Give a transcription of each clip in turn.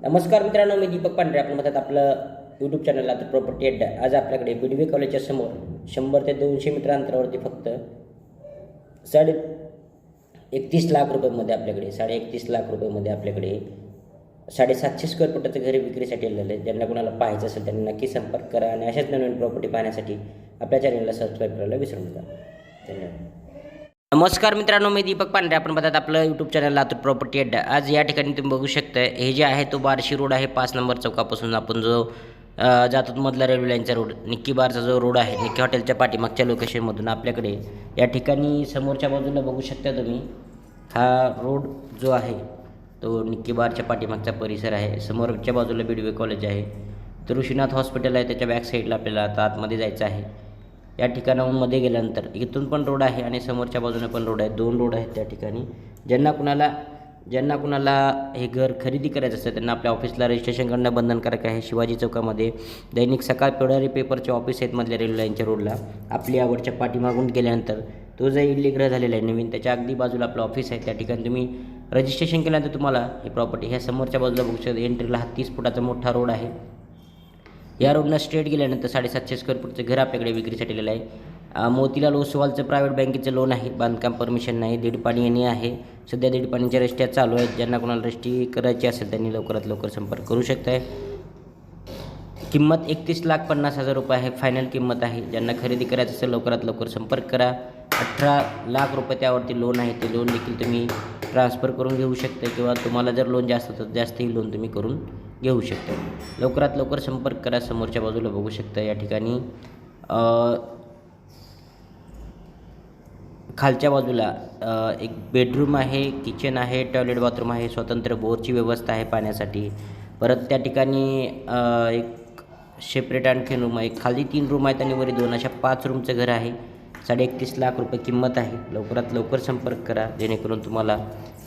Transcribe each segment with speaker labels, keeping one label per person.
Speaker 1: नमस्कार मित्रांनो मी दीपक पांढरे आपण म्हणतात आपलं यूट्यूब चॅनल आता प्रॉपर्टी अड्डा आज आपल्याकडे बिडवे कॉलेजच्या समोर शंभर ते दोनशे मीटर अंतरावरती फक्त साडे एकतीस लाख रुपयामध्ये आपल्याकडे साडे एकतीस लाख रुपयामध्ये आपल्याकडे साडेसातशे स्क्वेअर फुटाचं घर विक्रीसाठी आलेलं आहे ज्यांना कोणाला पाहायचं असेल त्यांनी नक्की संपर्क करा आणि अशाच नवीन प्रॉपर्टी पाहण्यासाठी आपल्या चॅनलला सबस्क्राईब करायला विसरू नका. नमस्कार मित्रांनो मी दीपक पांढरे. आपण बघतात आपलं यूट्यूब चॅनल लातूर प्रॉपर्टी अड्डा आज या ठिकाणी तुम्ही बघू शकता हे जे आहे तो बार्शी रोड आहे पाच नंबर चौकापासून आपण जो जातो मधला रेल्वे लाईनचा रोड निक्की बारचा जो रोड आहे निक्की हॉटेलच्या पाठीमागच्या लोकेशनमधून आपल्याकडे या ठिकाणी समोरच्या बाजूला बघू शकता तुम्ही. हा रोड जो आहे तो निक्की बारच्या पाठीमागचा परिसर आहे. समोरच्या बाजूला बीडवे कॉलेज आहे. तर ऋषीनाथ हॉस्पिटल आहे त्याच्या बॅक साईडला आपल्याला आता आतमध्ये जायचं आहे. या ठिकाणाहून मध्ये गेल्यानंतर इथून पण रोड आहे आणि समोरच्या बाजूने पण रोड आहे. दोन रोड आहेत त्या ठिकाणी. ज्यांना कुणाला ज्यांना कुणाला हे घर खरेदी करायचं असतं त्यांना आपल्या ऑफिसला रजिस्ट्रेशन करणं बंधनकारक आहे. शिवाजी चौकामध्ये दैनिक सकाळ पेडारी पेपरचे ऑफिस आहेत मधल्या रेल्वे लाईनच्या रोडला आपली आवडच्या पाठीमागून गेल्यानंतर तो जो इल्लीग्रह झालेला आहे नवीन त्याच्या अगदी बाजूला आपलं ऑफिस आहे. त्या ठिकाणी तुम्ही रजिस्ट्रेशन केल्यानंतर तुम्हाला ही प्रॉपर्टी ह्या समोरच्या बाजूला बघू शकता. एंट्रीला हा तीस फुटाचा मोठा रोड आहे. या रोडनं स्ट्रेट गेल्यानंतर साडेसातशे स्क्वेअर फूटचं घर आपल्याकडे विक्रीसाठी आलेलं आहे. मोतीलाल ओसवालचं प्रायव्हेट बँकेचं लोन आहे. बांधकाम परमिशन नाही. दीड पाणी येणे आहे. सध्या दीड पाणीच्या रस्त्या चालू आहेत. ज्यांना कोणाला रस्ती करायची असेल त्यांनी लवकरात लवकर संपर्क करू शकताय. किंमत एकतीस लाख पन्नास हजार रुपये आहे. फायनल किंमत आहे. ज्यांना खरेदी करायचं असेल लवकरात लवकर संपर्क करा. अठरा लाख रुपये त्यावरती लोन आहे. ते लोन देखील तुम्ही ट्रान्सफर करून घेऊ शकता किंवा तुम्हाला जर लोन जास्त तर जास्तही लोन तुम्ही करून घेऊ शकता. लवकरात लवकर संपर्क करा. समोरच्या बाजूला बघू शकता या ठिकाणी. खालच्या बाजूला एक बेडरूम आहे किचन आहे टॉयलेट बाथरूम आहे स्वतंत्र बोरची व्यवस्था आहे पाण्यासाठी. परत त्या ठिकाणी एक सेपरेट आणखीन रूम आहे. खाली तीन रूम आहेत आणि वरी दोन अशा पाच रूमचं घर आहे. साडे एकतीस लाख रुपये किंमत आहे. लवकरात लवकर संपर्क करा जेणेकरून तुम्हाला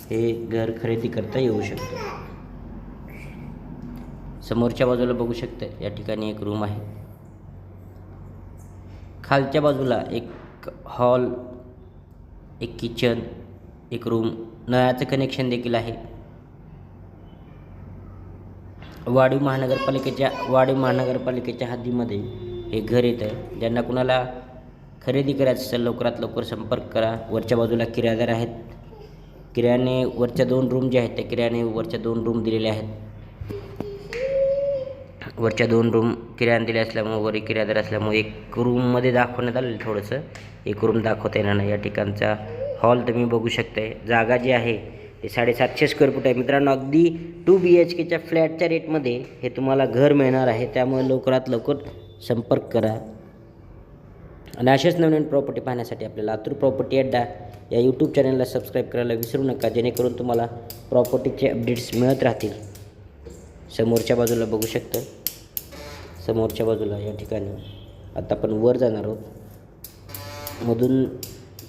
Speaker 1: हे घर खरेदी करता येऊ शकतं. समोरच्या बाजूला बघू शकता या ठिकाणी एक रूम आहे. खालच्या बाजूला एक हॉल एक किचन एक रूम नळाचं कनेक्शन देखील आहे. वाढीव महानगरपालिकेच्या वाढीव महानगरपालिकेच्या हद्दीमध्ये हे घर येतं ज्यांना कुणाला खरेदी करायचं असेल लवकरात लवकर संपर्क करा. वरच्या बाजूला किरायादार आहेत. किरायाने वरच्या दोन रूम जे आहेत त्या किरायाने वरच्या दोन रूम दिलेले आहेत. वरच्या दोन रूम किरायाने दिले असल्यामुळे वर किरायादार असल्यामुळे एक रूममध्ये दाखवण्यात आलेलं थोडंसं. एक रूम दाखवता येणार नाही. या ठिकाणचा हॉल तुम्ही बघू शकताय. जागा जी आहे ते साडेसातशे स्क्वेअर फूट आहे. मित्रांनो अगदी टू बी एच केच्या फ्लॅटच्या रेटमध्ये हे तुम्हाला घर मिळणार आहे. त्यामुळे लवकरात लवकर संपर्क करा. आणि अशाच नवीन प्रॉपर्टी पाहण्यासाठी आपल्याला लातूर प्रॉपर्टी अड्डा या यूट्यूब चॅनलला सबस्क्राईब करायला विसरू नका जेणेकरून तुम्हाला प्रॉपर्टीचे अपडेट्स मिळत राहतील. समोरच्या बाजूला बघू शकता. समोरच्या बाजूला या ठिकाणी आता आपण वर जाणार आहोत. मधून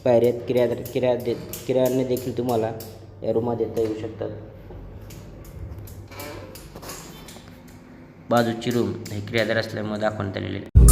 Speaker 1: पायऱ्यात किराया किराया दे किरायाने देखील तुम्हाला या रूमात देता येऊ शकतात. बाजूची रूम हे किरायादार असल्यामुळे दाखवण्यात आलेली आहे.